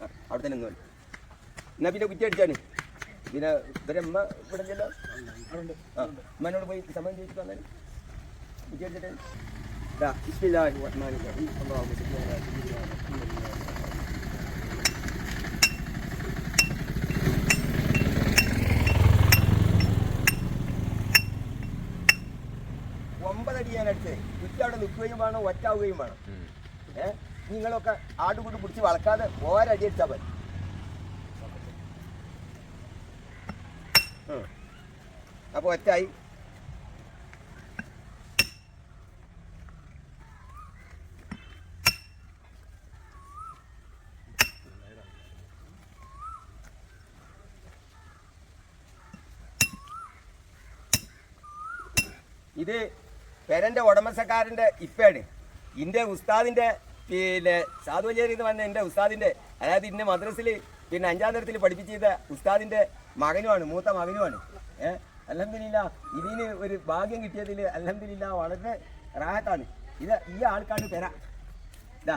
അവിടെ തന്നെ നിന്നു എന്നാ പിന്നെ കുറ്റി അടിച്ചാണ് പിന്നെ ഇവരെ അമ്മ ഇവിടെ ആ അമ്മനോട് പോയി സമയം ചോദിച്ചു വന്നാൽ കുറ്റി അടിച്ചിട്ട് റഹീം. ഒമ്പതടി ഞാൻ അടിച്ചത് കുറ്റി അവിടെ നിൽക്കുകയും വേണം ഒറ്റാവുകയും വേണം. ഏ? നിങ്ങളൊക്കെ ആടുകൂടി പിടിച്ച് വളക്കാതെ ഓരടി അടിച്ചാൽ മതി അപ്പോൾ അപ്പൊ ഒറ്റായി. ഇത് പെരന്റെ ഉടമസക്കാരന്റെ ഇപ്പയാണ്. ഇന്റെ ഉസ്താദിന്റെ പിന്നെ സാധുവഞ്ചേരി എന്ന് പറഞ്ഞ എന്റെ ഉസ്താദിന്റെ അതായത് ഇന്ന മദ്രസിൽ പിന്നെ അഞ്ചാം തരത്തിൽ പഠിപ്പിച്ച് ഉസ്താദിന്റെ മകനുമാണ് മൂത്ത മകനുമാണ്. ഏഹ് അലഹമില്ല ഇതിന് ഒരു ഭാഗ്യം കിട്ടിയതിൽ അലഹമില്ല വളരെ റാഹത്താണ്. ഇത് ഈ ആൾക്കാണ് പെര. ഇതാ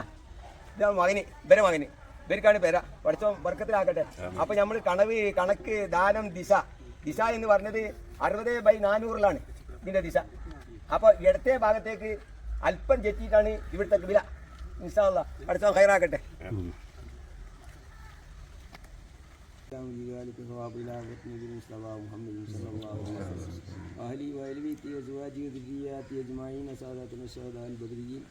ഇതാണ് മകന് ഇവരെ മകന്. ഇവർക്കാണ് പെര. പഠിച്ചോ വർക്കത്തിലാക്കട്ടെ. അപ്പൊ നമ്മൾ കണവ് കണക്ക് ദാനം ദിശ. ദിശ എന്ന് പറഞ്ഞത് അറുപത് ബൈ നാനൂറിലാണ് ഇതിന്റെ ദിശ. അപ്പോൾ ഇടത്തെ ഭാഗത്തേക്ക് അല്പം ചെത്തിയിട്ടാണ് ഇവിടുത്തെ വില. ഇൻഷാല്ല പഠിച്ചോ ഹൈറാക്കട്ടെ ذلك ثواب إلى بطن المصطفى محمد صلى الله عليه وسلم وأهلي وأهل بيتي وزواجي وذرياتي أجمعين سادتنا الشهداء البدريين